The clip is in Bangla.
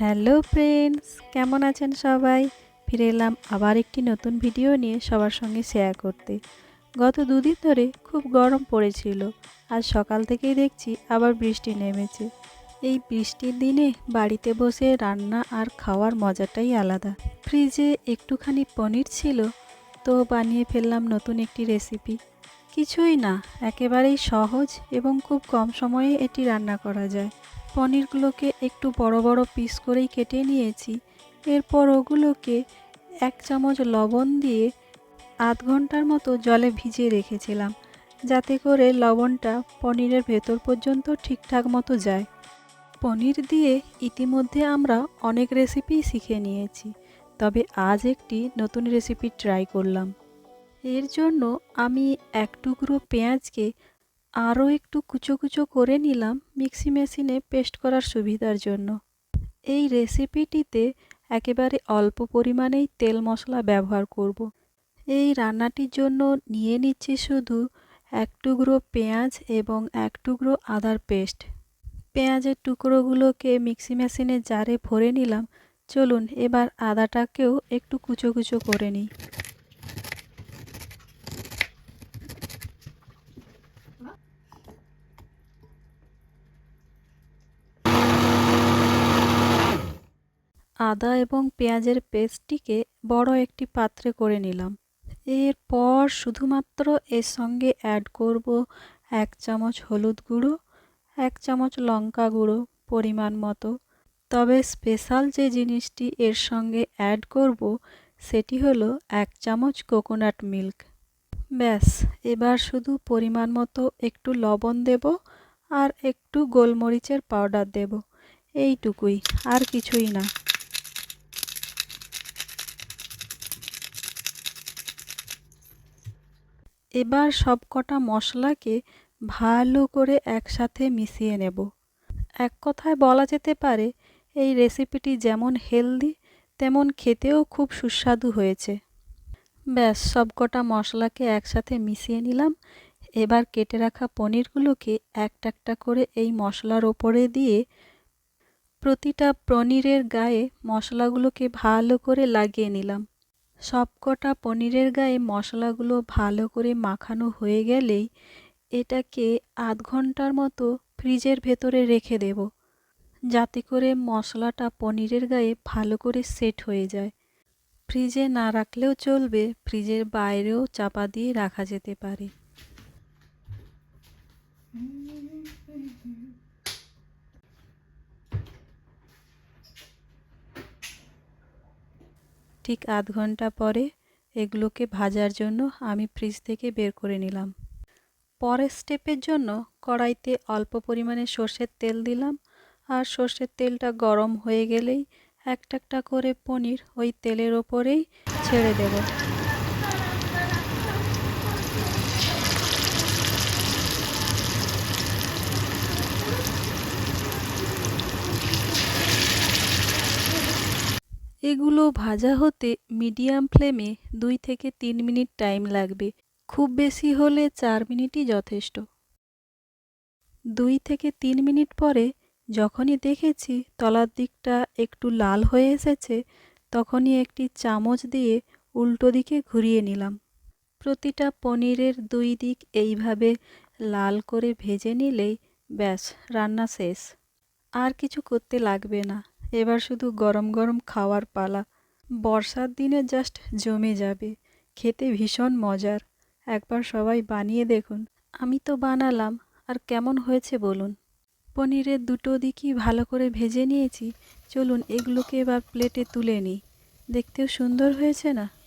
হ্যালো ফ্রেন্ডস, কেমন আছেন সবাই? ফিরে এলাম আবার একটি নতুন ভিডিও নিয়ে সবার সঙ্গে শেয়ার করতে। গত দুদিন ধরে খুব গরম পড়েছিল, আজ সকাল থেকেই দেখছি আবার বৃষ্টি নেমেছে। এই বৃষ্টির দিনে বাড়িতে বসে রান্না আর খাওয়ার মজাটাই আলাদা। ফ্রিজে একটুখানি পনির ছিল, তো বানিয়ে ফেললাম নতুন একটি রেসিপি। কিছুই না, একেবারেই সহজ এবং খুব কম সময়ে এটি রান্না করা যায়। পনিরগুলোকে একটু বড় বড় পিস করেই কেটে নিয়েছি। এরপর ওগুলোকে এক চামচ লবণ দিয়ে আধ ঘণ্টার মতো জলে ভিজিয়ে রেখেছিলাম, যাতে করে লবণটা পনিরের ভেতর পর্যন্ত ঠিকঠাক মতো যায়। পনির দিয়ে ইতিমধ্যে আমরা অনেক রেসিপি শিখে নিয়েছি, তবে আজ একটি নতুন রেসিপি ট্রাই করলাম। এর জন্য আমি এক টুকরো পেঁয়াজকে আরও একটু কুচো কুচো করে নিলাম মিক্সি মেশিনে পেস্ট করার সুবিধার জন্য। এই রেসিপিটিতে একেবারে অল্প পরিমাণেই তেল মশলা ব্যবহার করব। এই রান্নাটির জন্য নিয়ে নিচ্ছি শুধু এক টুকরো পেঁয়াজ এবং এক টুকরো আদার পেস্ট। পেঁয়াজের টুকরোগুলোকে মিক্সি মেশিনে জারে ভরে নিলাম। চলুন এবার আদাটাকেও একটু কুচো কুচো করে নিই। আদা এবং পেঁয়াজের পেস্টটিকে বড় একটি পাত্রে করে নিলাম। এরপর শুধুমাত্র এর সঙ্গে অ্যাড করব এক চামচ হলুদ গুঁড়ো, এক চামচ লঙ্কা গুঁড়ো পরিমাণ মতো। তবে স্পেশাল যে জিনিসটি এর সঙ্গে অ্যাড করব সেটি হলো এক চামচ কোকোনাট মিল্ক ব্যাস, এবার শুধু পরিমাণ মতো একটু লবণ দেব আর একটু গোলমরিচের পাউডার দেব। এইটুকুই, আর কিছুই না। এবার সব কটা মশলাকে ভালো করে একসাথে মিশিয়ে নেব। এক কথায় বলা যেতে পারে, এই রেসিপিটি যেমন হেলদি, তেমন খেতেও খুব সুস্বাদু হয়েছে। ব্যাস সব কটা মশলাকে একসাথে মিশিয়ে নিলাম। এবার কেটে রাখা পনিরগুলোকে একটা একটা করে এই মশলার ওপরে দিয়ে প্রতিটা পনিরের গায়ে মশলাগুলোকে ভালো করে লাগিয়ে নিলাম। সবকটা পনিরের গায়ে মশলাগুলো ভালো করে মাখানো হয়ে গেলেই এটাকে আধ ঘণ্টার মতো ফ্রিজের ভেতরে রেখে দেব। যাতে করে মশলাটা পনিরের গায়ে ভালো করে সেট হয়ে যায়। ফ্রিজে না রাখলেও চলবে, ফ্রিজের বাইরেও চাপা দিয়ে রাখা যেতে পারে। ঠিক আধ ঘণ্টা পরে এগুলোকে ভাজার জন্য আমি ফ্রিজ থেকে বের করে নিলাম। পরের স্টেপের জন্য কড়াইতে অল্প পরিমাণে সর্ষের তেল দিলাম আর সর্ষের তেলটা গরম হয়ে গেলেই একটা একটা করে পনির ওই তেলের ওপরেই ছেড়ে দেব। এগুলো ভাজা হতে মিডিয়াম ফ্লেমে দুই থেকে তিন মিনিট টাইম লাগবে। খুব বেশি হলে চার মিনিটই যথেষ্ট। দুই থেকে তিন মিনিট পরে যখনই দেখেছি তলার দিকটা একটু লাল হয়ে এসেছে, তখনই একটি চামচ দিয়ে উল্টো দিকে ঘুরিয়ে নিলাম। প্রতিটা পনিরের দুই দিক এইভাবে লাল করে ভেজে নিলেই ব্যাস, রান্না শেষ। আর কিছু করতে লাগবে না। এবার শুধু গরম গরম খাওয়ার পালা। বর্ষার দিনে জাস্ট জমে যাবে। খেতে ভীষণ মজার। একবার সবাই বানিয়ে দেখুন। আমি তো বানালাম। আর কেমন হয়েছে বলুন? পনিরের দুটো দিকই ভালো করে ভেজে নিয়েছি। চলুন এগুলোকে এবার প্লেটে তুলে নিই। দেখতেও সুন্দর হয়েছে না?